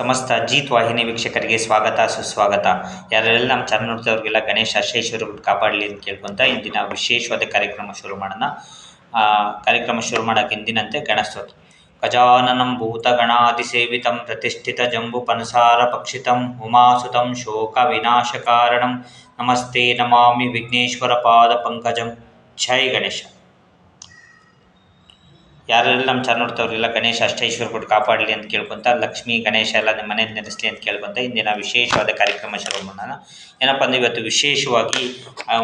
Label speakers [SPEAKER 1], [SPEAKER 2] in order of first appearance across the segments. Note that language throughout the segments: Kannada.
[SPEAKER 1] ಸಮಸ್ತ ಜೀತ್ ವಾಹಿನಿ ವೀಕ್ಷಕರಿಗೆ ಸ್ವಾಗತ ಸುಸ್ವಾಗತ ಯಾರೆಲ್ಲ ನಮ್ಮ ಚಾನಲ್ ನೋಡ್ತಾವ್ರಿಗೆಲ್ಲ ಗಣೇಶ ಅಶೇಶ್ವರ ಕಾಪಾಡಲಿ ಅಂತ ಕೇಳ್ಕೊಂತ ಇಂದಿನ ವಿಶೇಷವಾದ ಕಾರ್ಯಕ್ರಮ ಶುರು ಮಾಡೋಣ ಕಾರ್ಯಕ್ರಮ ಶುರು ಮಾಡೋಕೆ ಇಂದಿನಂತೆ ಗಣಸ್ತೋತ್ರ ಗಜಾನನಂ ಸೇವಿತಂ ಪ್ರತಿಷ್ಠಿತ ಜಂಬು ಪನಸಾರ ಪಕ್ಷಿತಂ ಉಮಾಸುತಂ ಶೋಕ ವಿನಾಶ ಕಾರಣಂ ನಮಸ್ತೆ ನಮಾಮಿ ವಿಘ್ನೇಶ್ವರ ಪಾದ ಪಂಕಜಂ ಜೈ ಗಣೇಶ ಯಾರೆಲ್ಲ ನಮ್ಮ ಚಾನಲ್ ಇಲ್ಲ ಗಣೇಶ ಅಷ್ಟೈಶ್ವರ ಕೊಟ್ಟು ಕಾಪಾಡಲಿ ಅಂತ ಕೇಳ್ಕೊಂತ ಲಕ್ಷ್ಮಿ ಗಣೇಶ ಎಲ್ಲ ನಿಮ್ಮ ಮನೆಯಲ್ಲಿ ನೆನೆಸಲಿ ಅಂತ ಕೇಳ್ಕೊಂತ ಇಂದಿನ ವಿಶೇಷವಾದ ಕಾರ್ಯಕ್ರಮ ಶುರು ಮಾಡೋಣ ಏನಪ್ಪ ಅಂದ್ರೆ ಇವತ್ತು ವಿಶೇಷವಾಗಿ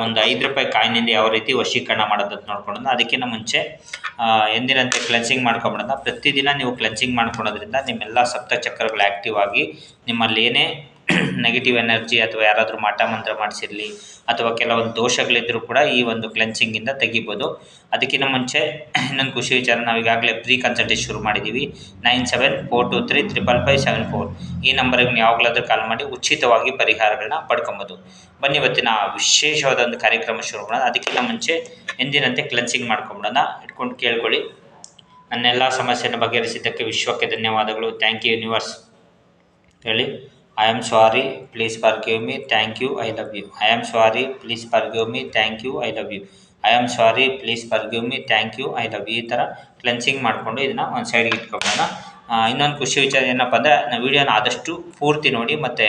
[SPEAKER 1] ಒಂದು ಐದು ರೂಪಾಯಿ ಕಾಯಿನಿಂದ ಯಾವ ರೀತಿ ವಶೀಕರಣ ಮಾಡೋದಂತ ನೋಡ್ಕೊಂಡು ಅದಕ್ಕಿಂತ ಮುಂಚೆ ಎಂದಿನಂತೆ ಕ್ಲೆನ್ಸಿಂಗ್ ಮಾಡ್ಕೊಂಬಿಡೋಣ ಪ್ರತಿದಿನ ನೀವು ಕ್ಲೆನ್ಸಿಂಗ್ ಮಾಡ್ಕೊಳೋದ್ರಿಂದ ನಿಮ್ಮೆಲ್ಲ ಸಪ್ತ ಚಕ್ರಗಳು ಆ್ಯಕ್ಟಿವ್ ಆಗಿ ನಿಮ್ಮಲ್ಲಿ ಏನೇ ನೆಗೆಟಿವ್ ಎನರ್ಜಿ ಅಥವಾ ಯಾರಾದರೂ ಮಾಟ ಮಂತ್ರ ಮಾಡಿಸಿರಲಿ ಅಥವಾ ಕೆಲವೊಂದು ದೋಷಗಳಿದ್ದರೂ ಕೂಡ ಈ ಒಂದು ಕ್ಲೆನ್ಸಿಂಗಿಂದ ತೆಗಿಬೋದು ಅದಕ್ಕಿಂತ ಮುಂಚೆ ಇನ್ನೊಂದು ಖುಷಿ ವಿಚಾರ ನಾವು ಈಗಾಗಲೇ ಪ್ರೀ ಕನ್ಸಲ್ಟೇಷನ್ ಶುರು ಮಾಡಿದ್ದೀವಿ nine seven four two three triple five seven four ಈ ನಂಬರಿಗೆ ನೀವು ಯಾವಾಗಲಾದರೂ ಕಾಲ್ ಮಾಡಿ ಉಚಿತವಾಗಿ ಪರಿಹಾರಗಳನ್ನ ಪಡ್ಕೊಬೋದು ಬನ್ನಿ ಇವತ್ತಿನ ವಿಶೇಷವಾದ ಒಂದು ಕಾರ್ಯಕ್ರಮ ಶುರು ಮಾಡೋಣ ಅದಕ್ಕಿಂತ ಮುಂಚೆ ಎಂದಿನಂತೆ ಕ್ಲೆನ್ಸಿಂಗ್ ಮಾಡ್ಕೊಂಬಿಡೋಣ ಇಟ್ಕೊಂಡು ಕೇಳ್ಕೊಳ್ಳಿ ನನ್ನೆಲ್ಲ ಸಮಸ್ಯೆಯನ್ನು ಬಗೆಹರಿಸಿದ್ದಕ್ಕೆ ವಿಶ್ವಕ್ಕೆ ಧನ್ಯವಾದಗಳು ಥ್ಯಾಂಕ್ ಯು ಯೂನಿವರ್ಸ್ ಹೇಳಿ I am sorry please give me thank you I love you I am sorry please give me thank you I love you I am sorry please give me thank you I love you ಈ ಥರ ಕ್ಲೆನ್ಸಿಂಗ್ ಮಾಡಿಕೊಂಡು ಇದನ್ನು ಒಂದು ಸೈಡ್ಗೆ ಇಟ್ಕೊಬೋಣ ಇನ್ನೊಂದು ಖುಷಿ ವಿಚಾರ ಏನಪ್ಪ ಅಂದರೆ ನಾವು ವೀಡಿಯೋನ ಆದಷ್ಟು ಪೂರ್ತಿ ನೋಡಿ ಮತ್ತು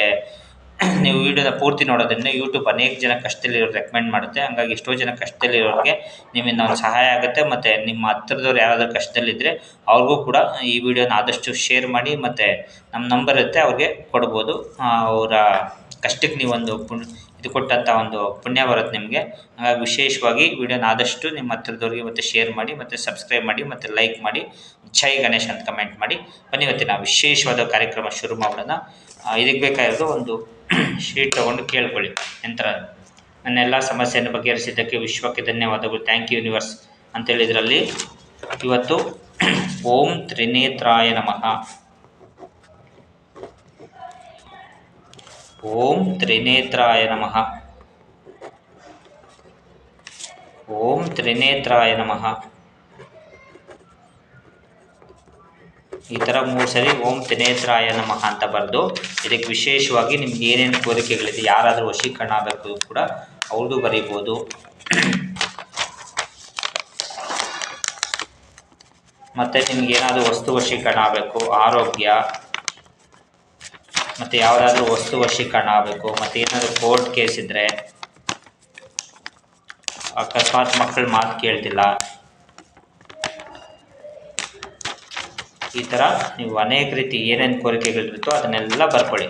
[SPEAKER 1] ನೀವು ವಿಡಿಯೋನ ಪೂರ್ತಿ ನೋಡೋದ್ರಿಂದ ಯೂಟ್ಯೂಬ್ ಅನೇಕ ಜನ ಕಷ್ಟದಲ್ಲಿರೋರು ರೆಕಮೆಂಡ್ ಮಾಡುತ್ತೆ ಹಾಗಾಗಿ ಎಷ್ಟೋ ಜನ ಕಷ್ಟದಲ್ಲಿರೋರಿಗೆ ನಿಮ್ಮಿಂದ ಒಂದು ಸಹಾಯ ಆಗುತ್ತೆ ಮತ್ತು ನಿಮ್ಮ ಹತ್ರದವ್ರು ಯಾರಾದರೂ ಕಷ್ಟದಲ್ಲಿದ್ದರೆ ಅವ್ರಿಗೂ ಕೂಡ ಈ ವಿಡಿಯೋನ ಆದಷ್ಟು ಶೇರ್ ಮಾಡಿ ಮತ್ತು ನಮ್ಮ ನಂಬರ್ ಇರುತ್ತೆ ಅವ್ರಿಗೆ ಕೊಡ್ಬೋದು ಅವರ ಕಷ್ಟಕ್ಕೆ ನೀವೊಂದು ಪುಣ್ ಇದು ಕೊಟ್ಟಂಥ ಒಂದು ಪುಣ್ಯ ಬರುತ್ತೆ ನಿಮಗೆ ಹಾಗಾಗಿ ವಿಶೇಷವಾಗಿ ವಿಡಿಯೋನ ಆದಷ್ಟು ನಿಮ್ಮ ಹತ್ರದವ್ರಿಗೆ ಮತ್ತು ಶೇರ್ ಮಾಡಿ ಮತ್ತು ಸಬ್ಸ್ಕ್ರೈಬ್ ಮಾಡಿ ಮತ್ತು ಲೈಕ್ ಮಾಡಿ ಜೈ ಗಣೇಶ್ ಅಂತ ಕಮೆಂಟ್ ಮಾಡಿ ಬನ್ನಿ ಇವತ್ತಿನ ವಿಶೇಷವಾದ ಕಾರ್ಯಕ್ರಮ ಶುರು ಮಾಡೋಣ ಇದಕ್ಕೆ ಬೇಕಾಗಿರೋದು ಒಂದು ಶೀಟ್ ತೊಗೊಂಡು ಕೇಳ್ಕೊಳ್ಳಿ ನಂತರ ನನ್ನೆಲ್ಲ ಸಮಸ್ಯೆಯನ್ನು ಬಗೆಹರಿಸಿದ್ದಕ್ಕೆ ವಿಶ್ವಕ್ಕೆ ಧನ್ಯವಾದಗಳು ಥ್ಯಾಂಕ್ ಯು ಯೂನಿವರ್ಸ್ ಅಂತೇಳಿ ಇದರಲ್ಲಿ ಇವತ್ತು ಓಂ ತ್ರಿನೇತ್ರಾಯ ನಮಃ ಓಂ ತ್ರಿನೇತ್ರಾಯ ನಮಃ ಓಂ ತ್ರಿನೇತ್ರಾಯ ನಮಃ ಈ ಥರ ಮೂರು ಸರಿ ಓಂ ತೆನೇತ್ರಾಯ ನಮಃ ಅಂತ ಬರೆದು ಇದಕ್ಕೆ ವಿಶೇಷವಾಗಿ ನಿಮ್ಗೆ ಏನೇನು ಕೋರಿಕೆಗಳಿದೆ ಯಾರಾದರೂ ವಶೀಕರಣ ಆಗಬೇಕು ಕೂಡ ಅವ್ರದ್ದು ಬರೀಬೋದು ಮತ್ತು ನಿಮ್ಗೆ ಏನಾದರೂ ವಸ್ತು ವಶೀಕರಣ ಆಗಬೇಕು ಆರೋಗ್ಯ ಮತ್ತು ಯಾವುದಾದ್ರೂ ವಸ್ತು ವಶೀಕರಣ ಆಗಬೇಕು ಮತ್ತೆ ಏನಾದರೂ ಕೋರ್ಟ್ ಕೇಸ್ ಇದ್ದರೆ ಅಕಸ್ಮಾತ್ ಮಕ್ಕಳು ಮಾತು ಕೇಳ್ತಿಲ್ಲ ಈ ಥರ ನೀವು ಅನೇಕ ರೀತಿ ಏನೇನು ಕೋರಿಕೆಗಳಿರುತ್ತೋ ಅದನ್ನೆಲ್ಲ ಬರ್ಕೊಳ್ಳಿ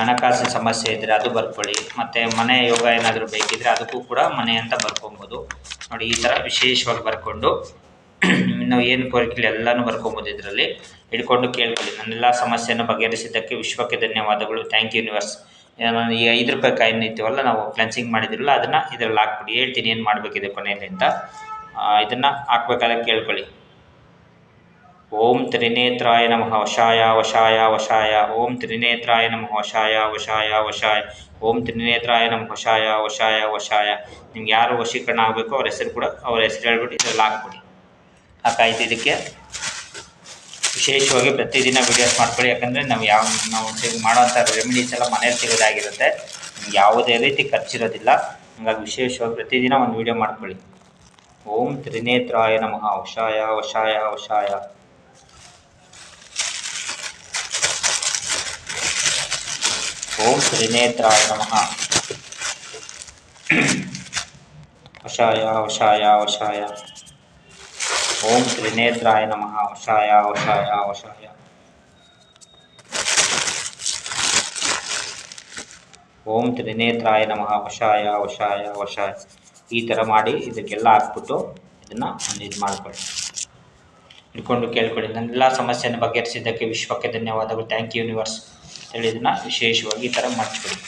[SPEAKER 1] ಹಣಕಾಸಿನ ಸಮಸ್ಯೆ ಇದ್ದರೆ ಅದು ಬರ್ಕೊಳ್ಳಿ ಮತ್ತು ಮನೆ ಯೋಗ ಏನಾದರೂ ಬೇಕಿದ್ದರೆ ಅದಕ್ಕೂ ಕೂಡ ಮನೆ ಅಂತ ಬರ್ಕೊಬೋದು ನೋಡಿ ಈ ಥರ ವಿಶೇಷವಾಗಿ ಬರ್ಕೊಂಡು ನಾವು ಏನು ಕೋರಿಕೆಗಳು ಎಲ್ಲನೂ ಬರ್ಕೊಬೋದು ಇದರಲ್ಲಿ ಹಿಡ್ಕೊಂಡು ಕೇಳ್ಕೊಳ್ಳಿ ನನ್ನೆಲ್ಲ ಸಮಸ್ಯೆಯನ್ನು ಬಗೆಹರಿಸಿದ್ದಕ್ಕೆ ವಿಶ್ವಕ್ಕೆ ಧನ್ಯವಾದಗಳು ಥ್ಯಾಂಕ್ ಯು ಯೂನಿವರ್ಸ್ ನಾನು ಈ ಐದು ರೂಪಾಯಿ ಕಾಯಿನ್ ಇತ್ತೀವಲ್ಲ ನಾವು ಫ್ಲೆನ್ಸಿಂಗ್ ಮಾಡಿದ್ರಲ್ಲ ಅದನ್ನು ಇದರಲ್ಲಿ ಹಾಕ್ಬಿಡಿ ಹೇಳ್ತೀನಿ ಏನು ಮಾಡಬೇಕಿದೆ ಕೊನೆಯಲ್ಲಿ ಅಂತ ಇದನ್ನು ಹಾಕ್ಬೇಕಾದ್ರೆ ಕೇಳ್ಕೊಳ್ಳಿ ಓಂ ತ್ರಿನೇತ್ರಾಯ ನಮಃ ವಶಾಯ ವಶಾಯ ವಶಾಯ ಓಂ ತ್ರಿನೇತ್ರಾಯ ನಮಃ ವಶಾಯ ವಶಾಯ ವಶಾಯ ಓಂ ತ್ರಿನೇತ್ರಾಯ ನಮಃ ವಶಾಯ ವಶಾಯ ವಶಾಯ ನಿಮ್ಗೆ ಯಾರು ವಶೀಕರಣ ಆಗಬೇಕು ಅವ್ರ ಹೆಸರು ಕೂಡ ಅವ್ರ ಹೆಸರು ಹೇಳ್ಬಿಟ್ಟು ಇದ್ರಲ್ಲಿ ಹಾಕ್ಬಿಡಿ ಆ ಕಾಯ್ತು ಇದಕ್ಕೆ ವಿಶೇಷವಾಗಿ ಪ್ರತಿದಿನ ವೀಡಿಯೋಸ್ ಮಾಡ್ಕೊಳ್ಳಿ ಯಾಕಂದರೆ ನಾವು ಯಾವ ನಾವು ಮಾಡೋವಂಥ ರೆಮಿಡೀಸ್ ಎಲ್ಲ ಮನೇಲಿ ಸಿಗೋದಾಗಿರುತ್ತೆ ಯಾವುದೇ ರೀತಿ ಖರ್ಚಿರೋದಿಲ್ಲ ಹಂಗಾಗಿ ವಿಶೇಷವಾಗಿ ಪ್ರತಿದಿನ ಒಂದು ವೀಡಿಯೋ ಮಾಡ್ಕೊಳ್ಳಿ ಓಂ ತ್ರಿನೇತ್ರಾಯ ನಮಃ ವಶಾಯ ವಶಾಯ ವಶಾಯ ಓಂ ತ್ರಿನೇತ್ರಾಯ ನಮಃ ವಶಾಯ ವಶಾಯ ವಶಾಯ ಓಂ ತ್ರಿನೇತ್ರಾಯ ನಮಃ ವಶಾಯ ವಶಾಯ ವಶಾಯ ಓಂ ತ್ರಿನೇತ್ರಾಯ ನಮಃ ವಶಾಯ ವಶಾಯ ವಶಾಯ ಈ ಥರ ಮಾಡಿ ಇದಕ್ಕೆಲ್ಲ ಹಾಕ್ಬಿಟ್ಟು ಇದನ್ನು ಇದು ಮಾಡಿಕೊಳ್ಳಿ ಇಟ್ಕೊಂಡು ಕೇಳ್ಕೊಳ್ಳಿ ನನ್ನೆಲ್ಲ ಸಮಸ್ಯೆಯನ್ನು ಬಗೆಹರಿಸಿದ್ದಕ್ಕೆ ವಿಶ್ವಕ್ಕೆ ಧನ್ಯವಾದಗಳು ಥ್ಯಾಂಕ್ ಯು ಯೂನಿವರ್ಸ್ ಹೇಳಿ ಇದನ್ನು ವಿಶೇಷವಾಗಿ ಈ ಥರ ಮರ್ಚ್ಬಿಡಿ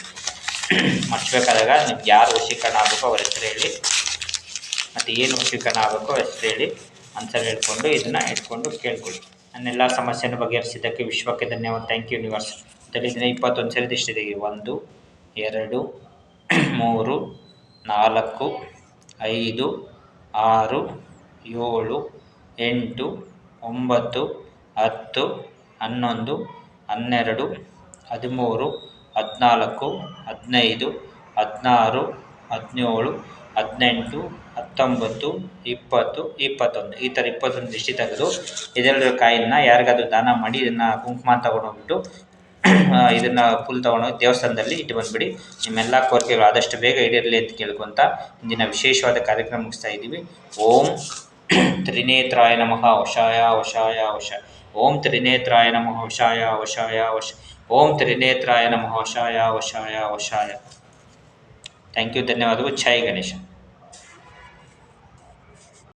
[SPEAKER 1] ಮರ್ಚಬೇಕಾದಾಗ ನಿಮ್ಗೆ ಯಾರು ವಶೀಕರಣ ಆಗಬೇಕು ಅವ್ರ ಹೆಸರು ಹೇಳಿ ಮತ್ತು ಏನು ವಶೀಕರಣ ಆಗಬೇಕು ಅವ್ರ ಹೆಸರು ಹೇಳಿ ಆನ್ಸರ್ ಹೇಳ್ಕೊಂಡು ಇದನ್ನು ಇಟ್ಕೊಂಡು ಕೇಳ್ಕೊಳ್ಳಿ ನನ್ನೆಲ್ಲ ಸಮಸ್ಯೆನ ಬಗೆಹರಿಸಿದ್ದಕ್ಕೆ ವಿಶ್ವಕ್ಕೆ ಧನ್ಯವಾದ ಥ್ಯಾಂಕ್ ಯು ಯೂನಿವರ್ಸ್ ಇದನ್ನ ಇಪ್ಪತ್ತೊಂದು ಸರಿ ಇಷ್ಟಿದೆ ಒಂದು ಎರಡು ಮೂರು ನಾಲ್ಕು ಐದು ಆರು ಏಳು ಎಂಟು ಒಂಬತ್ತು ಹತ್ತು ಹನ್ನೊಂದು ಹನ್ನೆರಡು ಹದಿಮೂರು ಹದಿನಾಲ್ಕು ಹದಿನೈದು ಹದಿನಾರು ಹದಿನೇಳು ಹದಿನೆಂಟು ಹತ್ತೊಂಬತ್ತು ಇಪ್ಪತ್ತು ಇಪ್ಪತ್ತೊಂದು ಈ ಥರ ಇಪ್ಪತ್ತೊಂದು ದೃಷ್ಟಿ ತೆಗೆದು ಇದೆಲ್ಲರ ಕಾಯಿನ ಯಾರಿಗಾದ್ರೂ ದಾನ ಮಾಡಿ ಇದನ್ನು ಕುಂಕುಮ ತೊಗೊಂಡೋಗ್ಬಿಟ್ಟು ಇದನ್ನು ಫುಲ್ ತೊಗೊಂಡೋಗಿ ದೇವಸ್ಥಾನದಲ್ಲಿ ಇಟ್ಟು ಬಂದುಬಿಡಿ ನಿಮ್ಮೆಲ್ಲ ಕೋರಿಕೆಗಳು ಆದಷ್ಟು ಬೇಗ ಈಡೇರಲಿ ಅಂತ ಕೇಳ್ಕೊತ ಇಂದಿನ ವಿಶೇಷವಾದ ಕಾರ್ಯಕ್ರಮ ಮುಗಿಸ್ತಾ ಇದ್ದೀವಿ ಓಂ ತ್ರಿನೇತ್ರಾಯ ನಮಃ ವಶಾಯ ವಶಾಯ ವಶ ಓಂ ತ್ರಿನೇತ್ರಾಯ ನಮಃ ವಶಾಯ ವಶಾಯ ವಶ ಓಂ ತ್ರಿನೇತ್ರಾಯ ನಮಃ ವಶಾಯ ವಶಾಯ ವಶಾಯ ಥ್ಯಾಂಕ್ ಯು ಧನ್ಯವಾದಗಳು ಛಾಯ್ ಗಣೇಶ